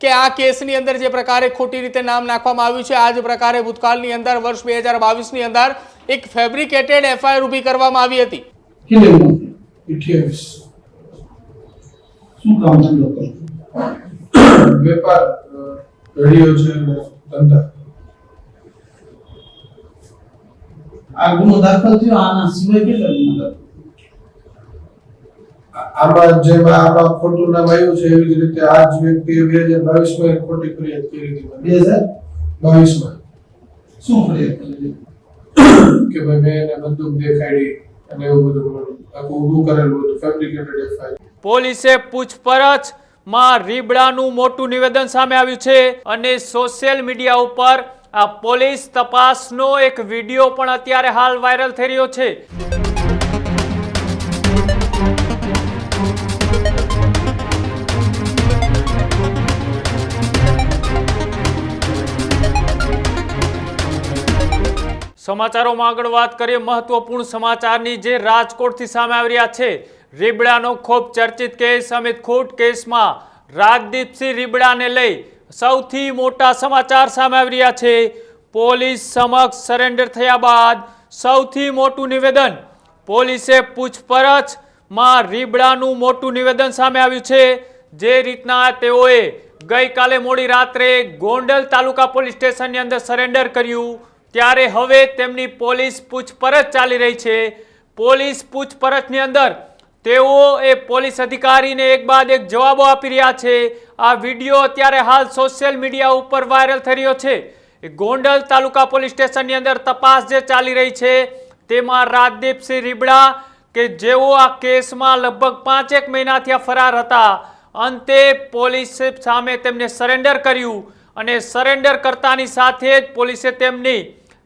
કે આ કેસની અંદર જે પ્રકારે ખોટી રીતે નામ નાખવામાં આવ્યું છે આ જ પ્રકારે ભૂતકાળની અંદર વર્ષ બે હજાર બાવીસની અંદર એક ફેબ્રિકેટેડ એફઆઈઆર ઊભી કરવામાં આવી હતી. કેટલી ઉંમર અઠ્યાવીસ શું કામ ધંધો કરો વેપાર ઘડીઓ છે ધંધા. આ ગુનો દાખલ થયો આના સિવાય કેટલા ગુનો દાખલ આમાં જેમાં આમાં ખોટું નામ આવ્યું છે, એવી જ રીતે આ જ વ્યક્તિએ બે હજાર બાવીસમાં એક ખોટી ફરિયાદ કરી હતી. બે હજાર બાવીસમાં. શું ફરિયાદ કરી કે ભાઈ મેં એને બંદૂક દેખાડી અને એવું બધું આખું ઊભું કરેલું હતું ફેબ્રિકેટેડ એફઆઈઆર પોલીસે પૂછપરછમાં રીબડાનું મોટું નિવેદન સામે આવ્યું છે અને સોશિયલ મીડિયા ઉપર આ પોલીસ તપાસનો એક વીડિયો પણ અત્યારે હાલ વાયરલ થઈ રહ્યો છે. સમાચારોમાં આગળ વાત કરીએ, મહત્વપૂર્ણ સમાચારની જે રાજકોટથી સામે આવી રહ્યા છે, રીબડાનો ખૂબ ચર્ચિત કેસ, અમિત ખૂટ કેસમાં રાજદીપસિંહ રીબડાને લઈ સૌથી મોટા સમાચાર સામે આવી રહ્યા છે. પોલીસ સમક્ષ સરેન્ડર થયા બાદ સૌથી મોટું નિવેદન, પોલીસે પૂછપરછમાં રીબડાનું મોટું નિવેદન સામે આવ્યું છે. જે રીતના તેઓએ ગઈકાલે મોડી રાત્રે ગોંડલ તાલુકા પોલીસ સ્ટેશનની અંદર સરેન્ડર કર્યું ત્યારે હવે તેમની પોલીસ પૂછપરછ ચાલી રહી છે. પોલીસ પૂછપરછની અંદર તેઓ એ પોલીસ અધિકારીને એક બાદ એક જવાબો આપી રહ્યા છે. આ વીડિયો અત્યારે હાલ સોશિયલ મીડિયા ઉપર વાયરલ થઈ રહ્યો છે. ગોંડલ તાલુકા પોલીસ સ્ટેશનની અંદર તપાસ જે ચાલી રહી છે તેમાં રાજદીપસિંહ રીબડા કે જેઓ આ કેસમાં લગભગ પાંચેક મહિનાથી ફરાર હતા. અંતે પોલીસે સામે તેમને સરેન્ડર કર્યું અને સરેન્ડર કરતાની સાથે જ પોલીસે તેમની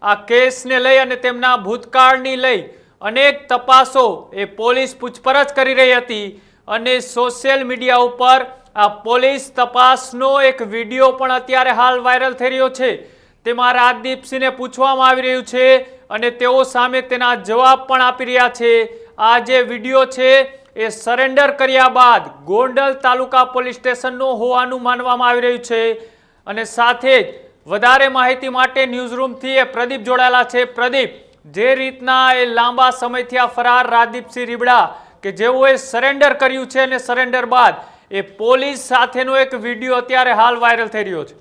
આ કેસને લઈ અને તેમના ભૂતકાળની લઈ અનેક તપાસો એ પોલીસ પૂછપરછ કરી રહી હતી અને સોશિયલ મીડિયા ઉપર આ પોલીસ તપાસનો એક વીડિયો પણ અત્યારે હાલ વાયરલ થઈ રહ્યો છે. તેમાં રાજદીપસિંહને પૂછવામાં આવી રહ્યું છે અને તેઓ સામે તેના જવાબ પણ આપી રહ્યા છે. આ જે વીડિયો છે એ સરેન્ડર કર્યા બાદ ગોંડલ તાલુકા પોલીસ સ્ટેશનનો હોવાનું માનવામાં આવી રહ્યું છે અને સાથે જ વધારે માહિતી માટે ન્યૂઝરૂમથી એ પ્રદીપ જોડાયેલા છે. પ્રદીપ, જે રીતના એ લાંબા સમયથી આ ફરાર રાજદીપસિંહ રીબડા કે જેઓએ સરેન્ડર કર્યું છે અને સરેન્ડર બાદ એ પોલીસ સાથેનો એક વીડિયો અત્યારે હાલ વાયરલ થઈ રહ્યો છે.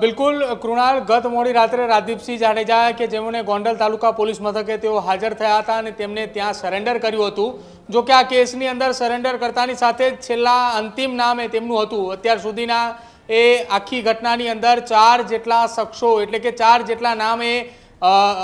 બિલકુલ, કૃણાલ, ગત મોડી રાત્રે રાજદીપસિંહ જાડેજા કે જેમણે ગોંડલ તાલુકા પોલીસ મથકે તેઓ હાજર થયા હતા અને તેમને ત્યાં સરેન્ડર કર્યું હતું. જો કે આ કેસની અંદર સરેન્ડર કરતાની સાથે છેલ્લા અંતિમ નામ એ તેમનું હતું. અત્યાર સુધીના એ આખી ઘટનાની અંદર ચાર જેટલા શખ્સો, એટલે કે ચાર જેટલા નામ એ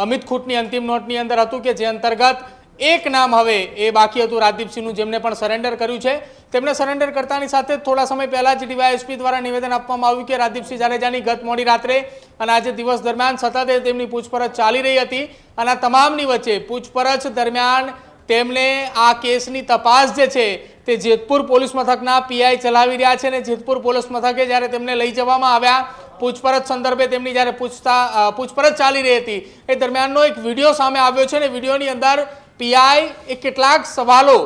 અમિત ખૂટની અંતિમ નોટની અંદર હતું કે જે અંતર્ગત એક નામ હવે એ બાકી હતું રાજદીપસિંહનું, જેમને પણ સરેન્ડર કર્યું છે. તેમણે સરેન્ડર કરતાની સાથે થોડા સમય પહેલાં જ ડીવાયએસપી દ્વારા નિવેદન આપવામાં આવ્યું કે રાજદીપસિંહ જાડેજાની ગત મોડી રાત્રે અને આજે દિવસ દરમિયાન સતત તેમની પૂછપરછ ચાલી રહી હતી અને તમામની વચ્ચે પૂછપરછ દરમિયાન તેમને આ કેસની તપાસ જે છે તે જેતપુર પોલીસ મથકના પીઆઈ ચલાવી રહ્યા છે અને જેતપુર પોલીસ મથકે જ્યારે તેમને લઈ જવામાં આવ્યા, પૂછપરછ સંદર્ભે તેમની જ્યારે પૂછતા પૂછપરછ ચાલી રહી હતી, એ દરમિયાનનો એક વીડિયો સામે આવ્યો છે અને વિડીયોની અંદર પીઆઈ એ કેટલાક સવાલો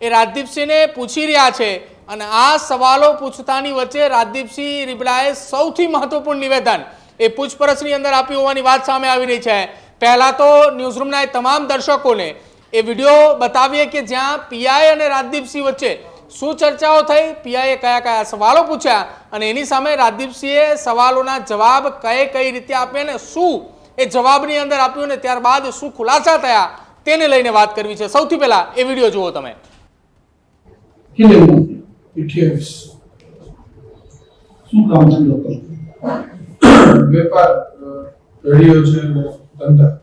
એ રાજદીપસિંહને પૂછી રહ્યા છે અને આ સવાલો પૂછતાની વચ્ચે રાજદીપસિંહ રીબડાએ સૌથી મહત્વપૂર્ણ નિવેદન એ પૂછપરછની અંદર આપ્યું હોવાની વાત સામે આવી રહી છે. પહેલાં તો ન્યૂઝરૂમના એ તમામ દર્શકોને એ વીડિયો બતાવીએ કે જ્યાં પીઆઈ અને રાજદીપસિંહ વચ્ચે શું ચર્ચાઓ થઈ? પીઆઈએ કયા કયા સવાલો પૂછ્યા અને એની સામે રાજદીપસિંહે સવાલોના જવાબ કઈ કઈ રીતે આપ્યા ને શું એ જવાબની અંદર આપ્યું ને ત્યારબાદ શું ખુલાસા થયા તેને લઈને વાત કરવી છે. સૌથી પહેલા એ વીડિયો જુઓ તમે. શું કામ કરો વેપાર ઘડીઓ છે ધંધા.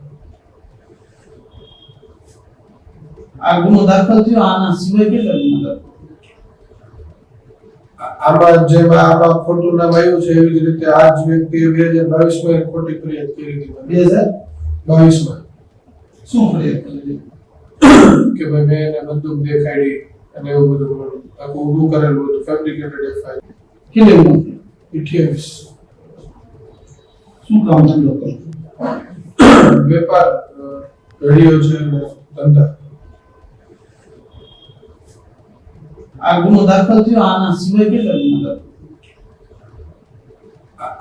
આ ગુનો દાખલ થયો આના સિવાય કેટલા ગુનો દાખલ આમાં જેમ આમાં ખોટું નામ આવ્યું છે એવી જ રીતે આ જ વ્યક્તિએ બે હજાર બાવીસમાં એક ખોટી ફરિયાદ કરી હતી. બે હજાર? બાવીસમાં. શું ફરિયાદ કરી કે ભાઈ મેં એને બંદૂક દેખાડી અને એવું બધું આખું ઊભું કરેલું હતું ફેબ્રિકેટેડ એફઆઈઆર કેટલી ઉંમર અઠ્યાવીસ. શું કામ ધંધો કરો વેપાર ઘડીઓ છે ધંધા. આ ગુનો દાખલ થયો આના સિવાય કેટલા ગુનો દાખલ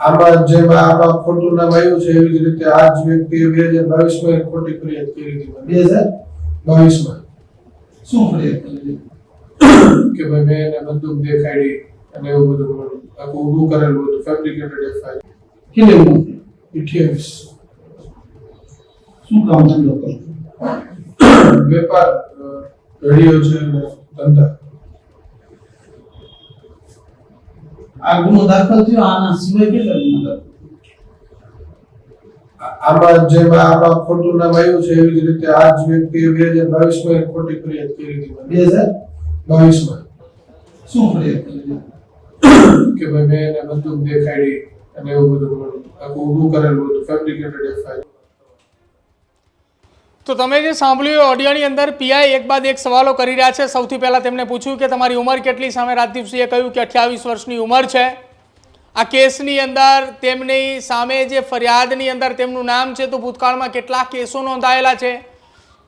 આમાં જેમાં આમાં ખોટું નામ આવ્યું છે એવી જ રીતે આ જ વ્યક્તિએ બે હજાર બાવીસમાં એક ખોટી ફરિયાદ કરી હતી. બે હજાર? બાવીસમાં. શું ફરિયાદ કરી કે ભાઈ મેં એને બંદૂક દેખાડી અને એવું બધું આખું ઊભું કરેલું હતું ફેબ્રિકેટેડ એફઆઈઆર કેટલી ઊભું ઇઠ્યાવીસ શું કામ ધંધો કરો વેપાર રડિયો ઘડીઓ છે અને ધંધા. આ ગુનો દાખલ થયો આના સિવાય કેટલા ગુનો દાખલ આમાં જેમાં આમાં ખોટું નામ આવ્યું છે એવી જ રીતે આ જ વ્યક્તિએ બે હજાર બાવીસમાં એક ખોટી ફરિયાદ કરી હતી. બે હજાર? બાવીસમાં. શું ફરિયાદ કરી કે ભાઈ મેં એને બંદૂક દેખાડી અને એવું બધું આખું ઊભું કરેલું હતું ફેબ્રિકેટેડ એફઆઈઆર તો તમે જે સાંભળ્યું ઓડિયોની અંદર પીઆઈ એક બાદ એક સવાલો કરી રહ્યા છે. સૌથી પહેલાં તેમને પૂછ્યું કે તમારી ઉંમર કેટલી સામે રાજદીપસિંહે કહ્યું કે અઠ્યાવીસ વર્ષની ઉંમર છે. આ કેસની અંદર તેમની સામે જે ફરિયાદની અંદર તેમનું નામ છે તો ભૂતકાળમાં કેટલા કેસો નોંધાયેલા છે.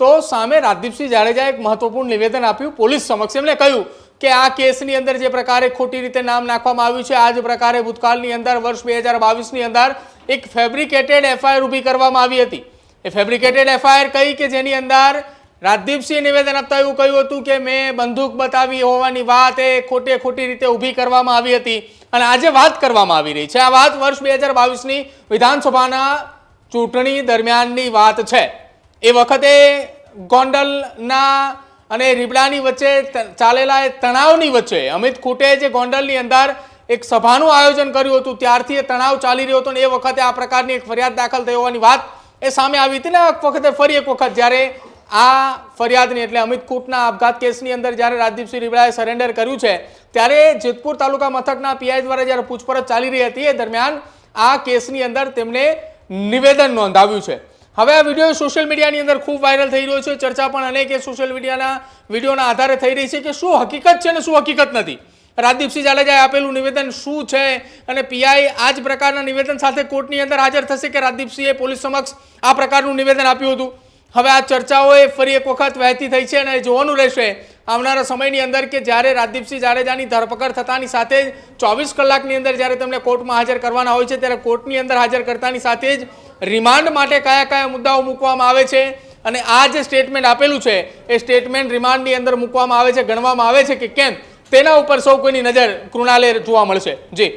તો સામે રાજદીપસિંહ જાડેજાએ એક મહત્વપૂર્ણ નિવેદન આપ્યું. પોલીસ સમક્ષ એમણે કહ્યું કે આ કેસની અંદર જે પ્રકારે ખોટી રીતે નામ નાખવામાં આવ્યું છે આ જ પ્રકારે ભૂતકાળની અંદર વર્ષ બે હજાર બાવીસની અંદર એક ફેબ્રિકેટેડ એફઆઈઆર ઊભી કરવામાં આવી હતી. એ ફેબ્રિકેટેડ એફઆઈઆર કઈ કે જેની અંદર રાજદીપસિંહ નિવેદન આપતા એવું કહ્યું હતું કે મેં બંદૂક બતાવી હોવાની વાત એ ખોટે ખોટી રીતે ઊભી કરવામાં આવી હતી અને આજે વાત કરવામાં આવી રહી છે. આ વાત વર્ષ બે હજાર બાવીસની વિધાનસભાના ચૂંટણી દરમિયાનની વાત છે. એ વખતે ગોંડલના અને રીબડાની વચ્ચે ચાલેલા એ તણાવની વચ્ચે અમિત ખૂટે જે ગોંડલની અંદર એક સભાનું આયોજન કર્યું હતું, ત્યારથી એ તણાવ ચાલી રહ્યો હતો અને એ વખતે આ પ્રકારની એક ફરિયાદ દાખલ થઈ હોવાની વાત એ સામે આવી હતી ને આ વખતે ફરી એક વખત જ્યારે આ ફરિયાદની એટલે અમિત કૂટના આપઘાત કેસની અંદર જ્યારે રાજદીપસિંહ રીબડાએ સરેન્ડર કર્યું છે, ત્યારે જેતપુર તાલુકા મથકના પીઆઈ દ્વારા જ્યારે પૂછપરછ ચાલી રહી હતી, એ દરમિયાન આ કેસની અંદર તેમણે નિવેદન નોંધાવ્યું છે. હવે આ વીડિયો સોશિયલ મીડિયાની અંદર ખૂબ વાયરલ થઈ રહ્યો છે. ચર્ચા પણ અનેક સોશિયલ મીડિયાના વિડીયોના આધારે થઈ રહી છે કે શું હકીકત છે અને શું હકીકત નથી. રાજદીપસિંહ જાડેજાએ આપેલું નિવેદન શું છે? અને પીઆઈ આ જ પ્રકારના નિવેદન સાથે કોર્ટની અંદર હાજર થશે કે રાજદીપસિંહે પોલીસ સમક્ષ આ પ્રકારનું નિવેદન આપ્યું હતું? હવે આ ચર્ચાઓએ ફરી એક વખત વહેતી થઈ છે અને જોવાનું રહેશે આવનારા સમયની અંદર કે જ્યારે રાજદીપસિંહ જાડેજાની ધરપકડ થતાની સાથે જ ચોવીસ કલાકની અંદર જ્યારે તેમને કોર્ટમાં હાજર કરવાના હોય છે, ત્યારે કોર્ટની અંદર હાજર કરતાની સાથે જ રિમાન્ડ માટે કયા કયા મુદ્દાઓ મૂકવામાં આવે છે અને આ જે સ્ટેટમેન્ટ આપેલું છે, એ સ્ટેટમેન્ટ રિમાન્ડની અંદર મૂકવામાં આવે છે, ગણવામાં આવે છે કે કેમ? તેના ઉપર સૌ કોઈની નજર કૃણાલે જોવા મળશે. જી.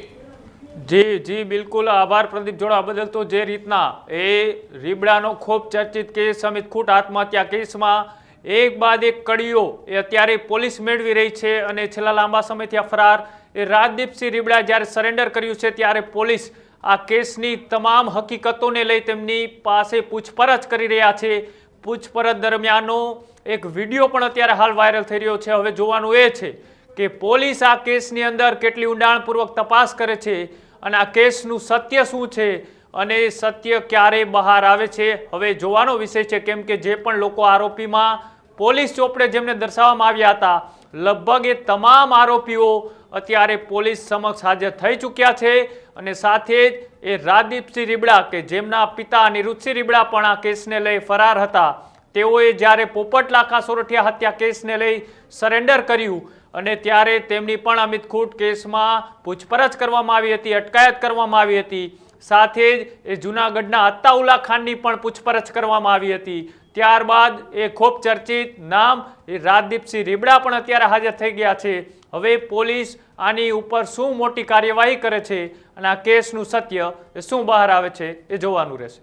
જી જી, બિલકુલ. આભાર પ્રદીપ જોડા. બદલ તો જે રીતના એ રીબડાનો ખૂબ ચર્ચિત કેસ સમિત ખૂટ આત્મહત્યા કેસમાં એક બાદ એક કડીઓ એ અત્યારે પોલીસ મેળવી રહી છે અને છેલ્લા લાંબા સમયથી ફરાર. એ રાજદીપસિંહ રીબડા જ્યારે સરેન્ડર કર્યું છે ત્યારે પોલીસ આ કેસની તમામ હકીકતોને લઈ તેમની પાસે પૂછપરછ કરી રહ્યા છે. પૂછપરછ દરમિયાનનો એક વીડિયો પણ અત્યારે હાલ વાયરલ થઈ રહ્યો છે. હવે જોવાનું એ છે કે પોલીસ આ કેસની અંદર કેટલી ઊંડાણપૂર્વક તપાસ કરે છે અને આ કેસનું સત્ય શું છે અને એ સત્ય ક્યારે બહાર આવે છે? હવે જોવાનો વિષય છે કેમ કે જે પણ લોકો આરોપીમાં પોલીસ ચોપડે જેમને દર્શાવવામાં આવ્યા હતા, લગભગ એ તમામ આરોપીઓ અત્યારે પોલીસ સમક્ષ હાજર થઈ ચૂક્યા છે અને સાથે જ એ રાજદીપસિંહ રીબડા કે જેમના પિતા નિરુતસિંહ રીબડા પણ આ કેસને લઈ ફરાર હતા. તેઓએ જ્યારે પોપટલાખા સોરઠિયા હત્યા કેસને લઈ સરેન્ડર કર્યું અને ત્યારે તેમની પણ અમિત ખૂટ કેસમાં પૂછપરછ કરવામાં આવી હતી, અટકાયત કરવામાં આવી હતી. સાથે જ એ જૂનાગઢના અત્તાઉલા ખાનની પણ પૂછપરછ કરવામાં આવી હતી. ત્યારબાદ એ ખૂબ ચર્ચિત નામ એ રાજદીપસિંહ રીબડા પણ અત્યારે હાજર થઈ ગયા છે. હવે પોલીસ આની ઉપર શું મોટી કાર્યવાહી કરે છે અને આ કેસનું સત્ય એ શું બહાર આવે છે એ જોવાનું રહેશે.